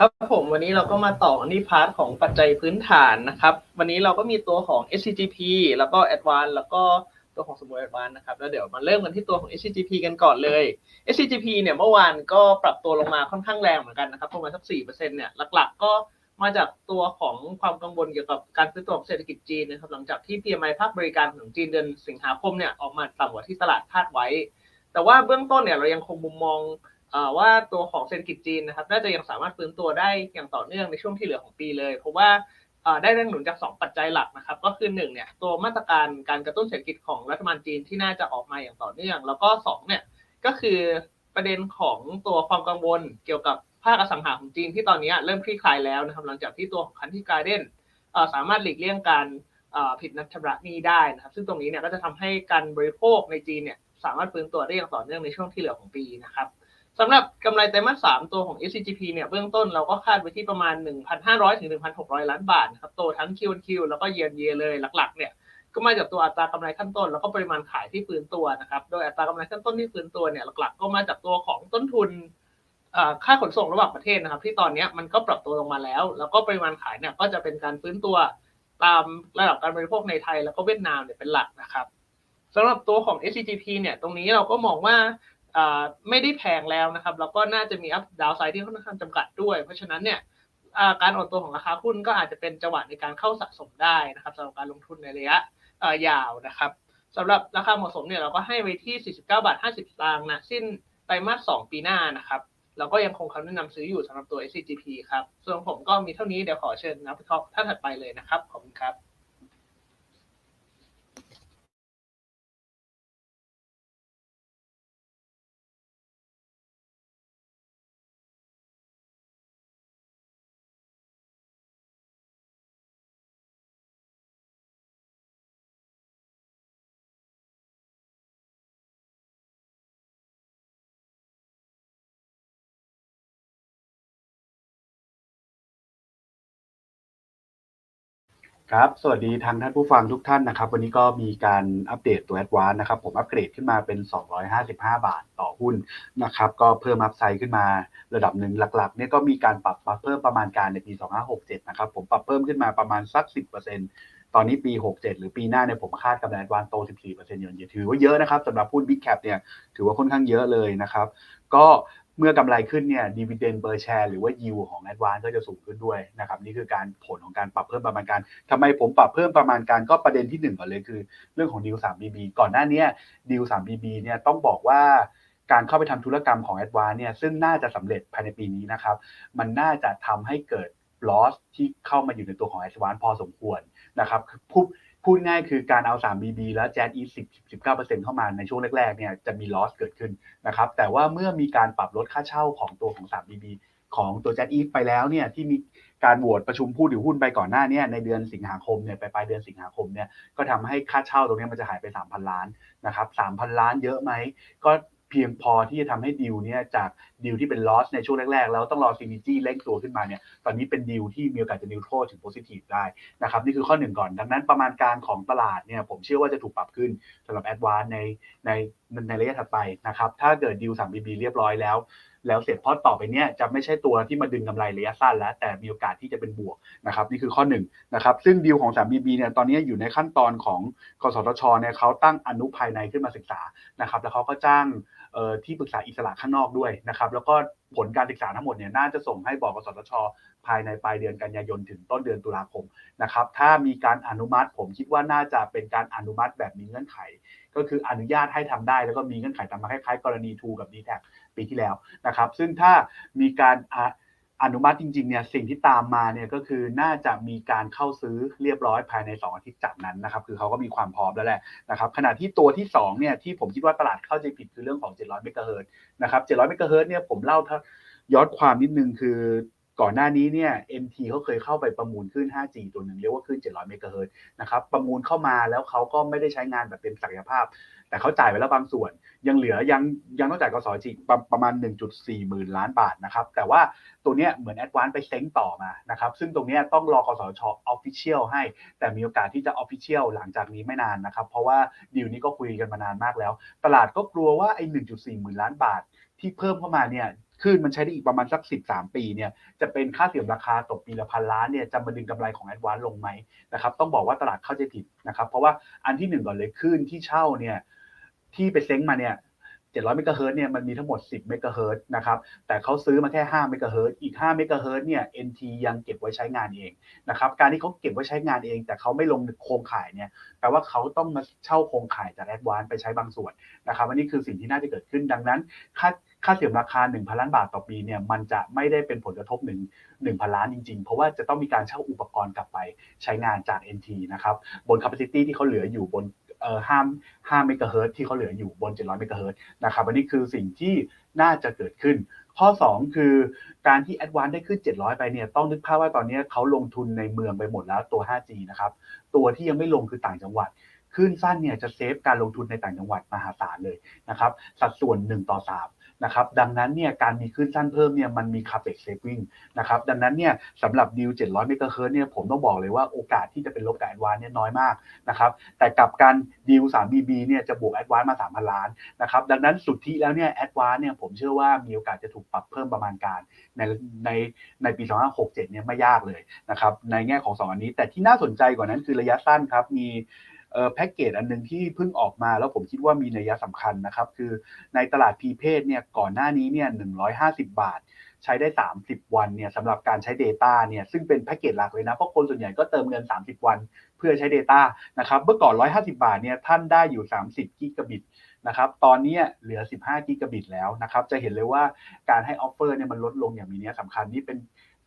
ครับผมวันนี้เราก็มาต่อที่พาร์ทของปัจจัยพื้นฐานนะครับ วันนี้เราก็มีตัวของ SCGP แล้วก็ Advance แล้วก็ตัวของ Small Advance นะครับแล้วเดี๋ยวมาเริ่มกันที่ตัวของ SCGP กันก่อนเลย SCGP เนี่ยเมื่อวานก็ปรับตัวลงมาค่อนข้างแรงเหมือนกันนะครับประมาณสัก4%เนี่ยหลักๆ ก็มาจากตัวของความกังวลเกี่ยวกับการฟื้นตัวของเศรษฐกิจจีนนะครับหลังจากที่ PMI ภาคบริการของจีนเดือนสิงหาคมเนี่ยออกมาต่ำกว่าที่ตลาดคาดไว้ แต่ว่าเบื้องต้นเนี่ยเรายังคงมุมมอง ว่าตัวของเศรษฐกิจจีนนะครับน่าจะยังสามารถฟื้นตัวได้อย่างต่อเนื่องในช่วงที่เหลือของปีเลย เพราะว่าได้แรงหนุนจาก 2 ปัจจัยหลักนะครับ ก็คือ1เนี่ยตัวมาตรการการกระตุ้นเศรษฐกิจของรัฐบาลจีนที่น่าจะออกมาอย่างต่อเนื่อง แล้วก็2เนี่ยก็คือประเด็นของตัวความกังวลเกี่ยวกับภาคอสังหาของจีนที่ตอนนี้เริ่มคลี่คลายแล้วนะครับหลังจากที่ตัวของคันที่การเด้นสามารถหลีกเลี่ยงการผิดนัดชำระหนี้ได้นะครับ ซึ่งตรงนี้เนี่ยก็จะทำให้การบริโภคในจีนเนี่ยสามารถฟื้นตัวได้อย่างต่อเนื่องในช่วงที่เหลือของปีนะครับ สำหรับกำไรไตรมาสสามตัวของ SCGP เนี่ยเบื้องต้นเราก็คาดไว้ที่ประมาณ 1,500 ถึง 1,600 ล้านบาทนะครับโตทั้ง Q&Q แล้วก็เยียนเยเลยหลักๆเนี่ยก็มาจากตัวอัตรากำไรขั้นต้น แล้วก็ปริมาณขายที่ฟื้นตัวนะครับโดยอัตรากำไรขั้นต้นที่ฟื้นตัวเนี่ยหลักๆ ก็มาจากตัวของต้นทุนค่าขนส่งระหว่างประเทศนะครับ ที่ตอนนี้มันก็ปรับตัวลงมาแล้ว แล้วก็ปริมาณขายเนี่ยก็จะเป็นการฟื้นตัวตามระดับการบริโภคในไทยแล้วก็เวียดนามเนี่ยเป็นหลักนะครับสำหรับตัวของ SCGP เนี่ยตรงนี้เราก็มองว่า ไม่ได้แพงแล้วนะครับ แล้วก็น่าจะมีอัพดาวไซด์ที่ค่อนข้างจำกัดด้วย เพราะฉะนั้นเนี่ยการอ่อนตัวของราคาหุ้นก็อาจจะเป็นจังหวะในการเข้าสะสมได้นะครับสำหรับการลงทุนในระยะยาวนะครับสำหรับราคาเหมาะสมเนี่ยเราก็ให้ไว้ที่ 49 บาท 50สตางค์นะสิ้นไตรมาส 2 ปีหน้านะครับเราก็ยังคงคำแนะนำซื้ออยู่สำหรับตัว SCGP ครับ ส่วนผมก็มีเท่านี้เดี๋ยวขอเชิญนักวิเคราะห์ท่านถัดไปเลยนะครับ ขอบคุณครับ ครับ สวัสดีทางท่านผู้ฟังทุกท่านนะครับ วันนี้ก็มีการอัปเดตตัว Advance นะครับ ผมอัปเกรดขึ้นมาเป็น 255 บาทต่อหุ้นนะครับ ก็เพิ่มอัพไซด์ขึ้นมาระดับหนึ่งหลักๆเนี่ยก็มีการปรับปรับเพิ่มประมาณการในปี 2567 นะครับ ผมปรับเพิ่มขึ้นมาประมาณสัก 10%ตอนนี้ปี 67 หรือปีหน้าเนี่ยผมคาดกำไร Advance โต 14%เยือนเยถือว่าเยอะนะครับสำหรับหุ้น Big Cap เนี่ยถือว่าค่อนข้างเยอะเลยนะครับ ก็ เมื่อกำไรขึ้นเนี่ยดีเวเดนเปอร์แชร์หรือว่ายิวของ a d v a n c e ก็จะสูงขึ้นด้วยนะครับนี่คือการผลของการปรับเพิ่มประมาณการทำไมผมปรับเพิ่มประมาณการก็ประเด็นที่ 1 ก่อนเลยคือ เรื่องของดีล 3BB ก่อนหน้านี้ดีล 3BB เนี่ยต้องบอกว่าการเข้าไปทำธุรกรรมของ a d v a n c e เนี่ยซึ่งน่าจะสำเร็จภายในปีนี้นะครับมันน่าจะทำให้เกิด loss ที่เข้ามาอยู่ในตัวของ a d v a n c e พอสมควรนะครับพูด พูดง่ายคือการเอา 3BB และ Jet E 10 19%เข้ามาในช่วงแรกๆเนี่ยจะมีลอสเกิดขึ้นนะครับแต่ว่าเมื่อมีการปรับลดค่าเช่าของตัวของ 3BB ของตัว Jet E ไปแล้วเนี่ยที่มีการโหวตประชุมผู้ถือหุ้นไปก่อนหน้านี้ในเดือนสิงหาคมเนี่ยไปปลายเดือนสิงหาคมเนี่ยก็ทำให้ค่าเช่าตรงนี้มันจะหายไป 3,000 ล้านนะครับ3,000 ล้านเยอะไหมก็ เพียงพอที่จะทำให้ดีลเนี่ยจากดีลที่เป็น loss ในช่วงแรกๆ แล้วต้องรอซีนิจี้เร่งตัวขึ้นมาเนี่ยตอนนี้เป็นดีลที่มีโอกาสจะนิวโทรถึงโพซิทีฟได้นะครับนี่คือข้อหนึ่งก่อน ดังนั้นประมาณการของตลาดเนี่ยผมเชื่อว่าจะถูกปรับขึ้นสำหรับแอดวานในในในระยะถัดไปนะครับถ้าเกิดดีลสามบีบีเรียบร้อยแล้วแล้วเสร็จพอต่อไปเนี้ยจะไม่ใช่ตัวที่มาดึงกำไรระยะสั้นแล้ว แต่มีโอกาสที่จะเป็นบวกนะครับนี่คือข้อ1นนะครับซึ่งดีลของ 3BB เนี่ยตอนนี้อยู่ในขั้นตอนของกสทชเนี่ยเขาตั้งอนุภายในขึ้นมาศึกษานะครับแล้วเขาก็จ้าง ที่ปรึกษาอิสระข้างนอกด้วยนะครับ แล้วก็ผลการศึกษาทั้งหมดเนี่ยน่าจะส่งให้บอกสทช ภายในปลายเดือนกันยายนถึงต้นเดือนตุลาคมนะครับ ถ้ามีการอนุมัติผมคิดว่าน่าจะเป็นการอนุมัติแบบมีเงื่อนไข ก็คืออนุญาตให้ทำได้แล้วก็มีเงื่อนไขตามมาคล้ายๆ กรณีทูกับ d t แทปีที่แล้วนะครับ ซึ่งถ้ามีการ อนุมัติจริงๆเนี่ยสิ่งที่ตามมาเนี่ยก็คือน่าจะมีการเข้าซื้อเรียบร้อยภายใน 2 อาทิตย์จากนั้นนะครับคือเขาก็มีความพร้อมแล้วแหละนะครับขณะที่ตัวที่2เนี่ยที่ผมคิดว่าตลาดเข้าใจผิดคือเรื่องของ 700 เมกะเฮิรตนะครับ 700 เมกะเฮิรตเนี่ยผมเล่าย้อนความนิดนึงคือ ก่อนหน้านี้เนี่ย MT เขาเคยเข้าไปประมูลขึ้น 5G ตัวหนึ่งเรียกว่าขึ้น 700 เมกะเฮิรตนะครับ ประมูลเข้ามาแล้วเขาก็ไม่ได้ใช้งานแบบเต็มศักยภาพ แต่เขาจ่ายไปแล้วบางส่วน ยังเหลือยังยังต้องจ่ายกสจีประมาณ 1.4 หมื่นล้านบาทนะครับ แต่ว่าตัวเนี้ยเหมือนแอดวานไปเซ้งต่อมานะครับ ซึ่งตรงนี้ต้องรอกสชออฟฟิเชียลให้ แต่มีโอกาสที่จะออฟฟิเชียลหลังจากนี้ไม่นานนะครับ เพราะว่าดีลนี้ก็คุยกันมานานมากแล้ว ตลาดก็กลัวว่าไอ้ 1.4 หมื่นล้านบาทที่เพิ่มเข้ามาเนี่ย คขึ้นมันใช้ได้อีกประมาณสัก13ปีเนี่ยจะเป็นค่าเสื่อมราคาตกปีละพันล้านเนี่ยจะมาดึงกำไรของแอดวานลงไหมนะครับต้องบอกว่าตลาดเข้าใจผิดนะครับเพราะว่าอันที่หนึ่งก่อนเลยขึ้นที่เช่าเนี่ยที่ไปเซ้งมาเนี่ย700เมกะเฮิรตซ์เนี่ยมันมีทั้งหมด 10เมกะเฮิรตซ์นะครับแต่เขาซื้อมาแค่5เมกะเฮิรตซ์อีก5เมกะเฮิรตซ์เนี่ย NT ยังเก็บไว้ใช้งานเองนะครับการที่เขาเก็บไว้ใช้งานเอง แต่เขาไม่ลงโครงข่ายเนี่ยแปลว่าเขาต้องมาเช่าโครงข่ายจากแอดวานไปใช้บางส่วนนะครับอันนี้คือสิ่งที่น่าจะเกิดขึ้นดังนั้น ค่า ค่าเสื่อมราคา 1,000 ล้านบาทต่อปีเนี่ยมันจะไม่ได้เป็นผลกระทบหนึ่ง1,000 ล้านจริงๆ เพราะว่าจะต้องมีการเช่าอุปกรณ์กลับไปใช้งานจาก NT นะครับบน capacity ที่เขาเหลืออยู่บนเอ่อห้าเมกะเฮิรตที่เขาเหลืออยู่บน 700เมกะเฮิรตนะครับอันนี้คือสิ่งที่น่าจะเกิดขึ้น ข้อ 2 คือการที่ Advance ได้ขึ้น 700 ไปเนี่ยต้องนึกภาพว่าตอนนี้เขาลงทุนในเมืองไปหมดแล้วตัว 5G นะครับตัวที่ยังไม่ลงคือต่างจังหวัดขึ้นสั้นเนี่ยจะเซฟการลงทุนในต่างจังหวัดมหาศาลเลยนะครับสัดส่วน 1 ต่อ 3 นะครับดังนั้นเนี่ยการมีขึ้นสั้นเพิ่มเนี่ยมันมี capex saving นะครับดังนั้นเนี่ยสำหรับดีล 700 เมกะเฮิร์เนี่ยผมต้องบอกเลยว่าโอกาสที่จะเป็นลบกับแอดวานเนี่ยน้อยมากนะครับแต่กับการดีล 3BB เนี่ยจะบวกแอดวานมา 3,000 ล้านนะครับดังนั้นสุดทธิแล้วเนี่ยแอดวานเนี่ยผมเชื่อว่ามีโอกาสจะถูกปรับเพิ่มประมาณการในในในปี 2567 เนี่ยไม่ยากเลยนะครับในแง่ของ 2 อันนี้ แต่ที่น่าสนใจกว่านั้นคือระยะสั้นครับมี แพ็กเกจอันหนึงที่เพิ่งออกมาแล้วผมคิดว่ามีนัยสำคัญนะครับ คือในตลาดพีเพดเนี่ยก่อนหน้านี้เนี่ย150 บาท ใช้ได้ 30 วันเนี่ยสำหรับการใช้ Data เนี่ยซึ่งเป็นแพ็กเกจหลักเลยนะ เพราะคนส่วนใหญ่ก็เติมเงิน 30 วันเพื่อใช้ Data นะครับเมื่อก่อน 150 บาทเนี่ยท่านได้อยู่ 30 กิกะบิตนะครับตอนนี้เหลือ 15 กิกะบิตแล้วนะครับจะเห็นเลยว่าการให้ออฟเฟอร์เนี่ยมันลดลงอย่างมีนัยสำคัญนี่เป็น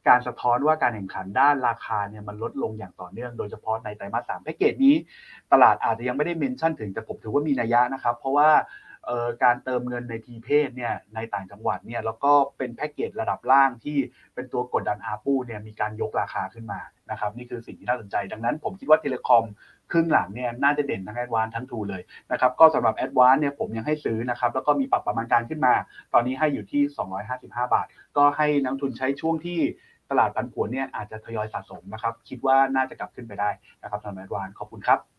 การสะท้อนว่าการแข่งขันด้านราคาเนี่ยมันลดลงอย่างต่อเนื่องโดยเฉพาะในไตรมาสสามแพ็กเกจนี้ ตลาดอาจจะยังไม่ได้เมนชั่นถึงแต่ผมถือว่ามีนัยยะนะครับ เพราะว่า การเติมเงินในทีเพศเนี่ยในต่างจังหวัดเนี่ยแล้วก็เป็นแพ็กเกจระดับล่างที่เป็นตัวกดดันอาปูเนี่ยมีการยกราคาขึ้นมานะครับนี่คือสิ่งที่น่าสนใจ ดังนั้นผมคิดว่าเทเลคอมครึ่งหลังเนี่ยน่าจะเด่นทั้งแอดวานทั้งทูเลยนะครับก็สำหรับแอดวานเนี่ยผมยังให้ซื้อนะครับแล้วก็มีปรับประมาณการขึ้นมา ตอนนี้ให้อยู่ที่ 255 บาท ก็ให้นักทุนใช้ช่วงที่ตลาดผันผวนเนี่ยอาจจะทยอยสะสมนะครับคิดว่าน่าจะกลับขึ้นไปได้นะครับสำหรับแอดวานขอบคุณครับ